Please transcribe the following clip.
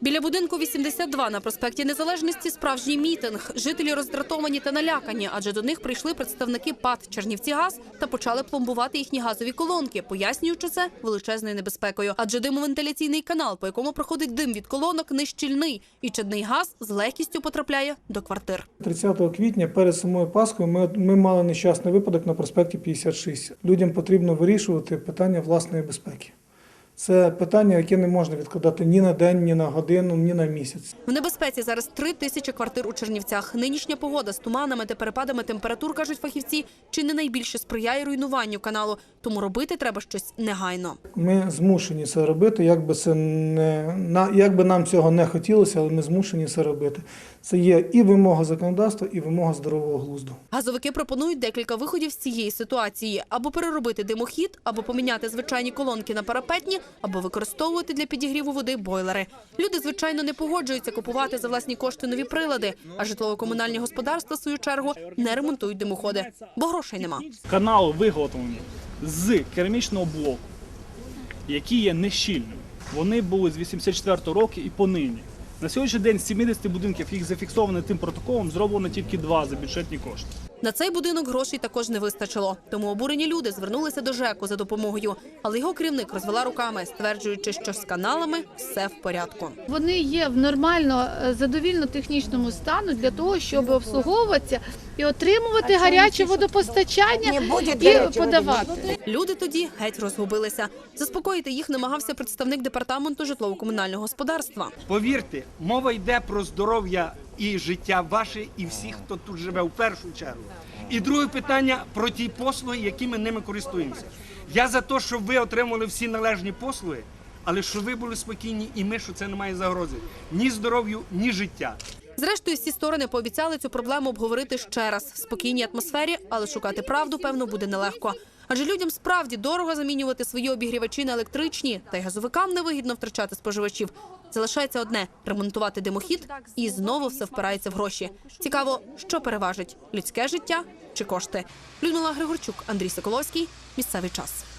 Біля будинку 82 на проспекті Незалежності справжній мітинг. Жителі роздратовані та налякані, адже до них прийшли представники ПАД «Чернівцігаз» та почали пломбувати їхні газові колонки, пояснюючи це величезною небезпекою. Адже димовентиляційний канал, по якому проходить дим від колонок, нещільний, і чадний газ з легкістю потрапляє до квартир. 30 квітня перед самою Пасхою ми, ми мали нещасний випадок на проспекті 56. Людям потрібно вирішувати питання власної безпеки. Це питання, яке не можна відкладати ні на день, ні на годину, ні на місяць. В небезпеці зараз три тисячі квартир у Чернівцях. Нинішня погода з туманами та перепадами температур, кажуть фахівці, чи не найбільше сприяє руйнуванню каналу. Тому робити треба щось негайно. Ми змушені це робити, як би це не як би нам цього не хотілося, але ми змушені це робити. Це є і вимога законодавства, і вимога здорового глузду. Газовики пропонують декілька виходів з цієї ситуації: або переробити димохід, або поміняти звичайні колонки на парапетні, або використовувати для підігріву води бойлери. Люди, звичайно, не погоджуються купувати за власні кошти нові прилади, а житлово-комунальні господарства, в свою чергу, не ремонтують димоходи, бо грошей нема. Канал виготовлений з керамічного блоку, який є нещільним. Вони були з 84 року і понині. На сьогоднішній день з 70 будинків, їх зафіксовано тим протоколом, зроблено тільки два за бюджетні кошти. На цей будинок грошей також не вистачило. Тому обурені люди звернулися до ЖЕКу за допомогою. Але його керівник розвела руками, стверджуючи, що з каналами все в порядку. Вони є в нормально е, задовільно технічному стану для того, щоб обслуговуватися і отримувати гаряче водопостачання і подавати. Люди тоді геть розгубилися. Заспокоїти їх намагався представник департаменту житлово-комунального господарства. Повірте, мова йде про здоров'я і життя ваше, і всіх, хто тут живе в першу чергу. І друге питання про ті послуги, якими ними користуємося. Я за те, щоб ви отримали всі належні послуги, але щоб ви були спокійні, і ми, що це не має загрози ні здоров'ю, ні життя. Зрештою, всі сторони пообіцяли цю проблему обговорити ще раз в спокійній атмосфері, але шукати правду, певно, буде нелегко. Адже людям справді дорого замінювати свої обігрівачі на електричні, та й газовикам невигідно втрачати споживачів. Залишається одне ремонтувати димохід, і знову все впирається в гроші. Цікаво, що переважить людське життя чи кошти. Людмила Григорчук, Андрій Соколовський. Місцевий час.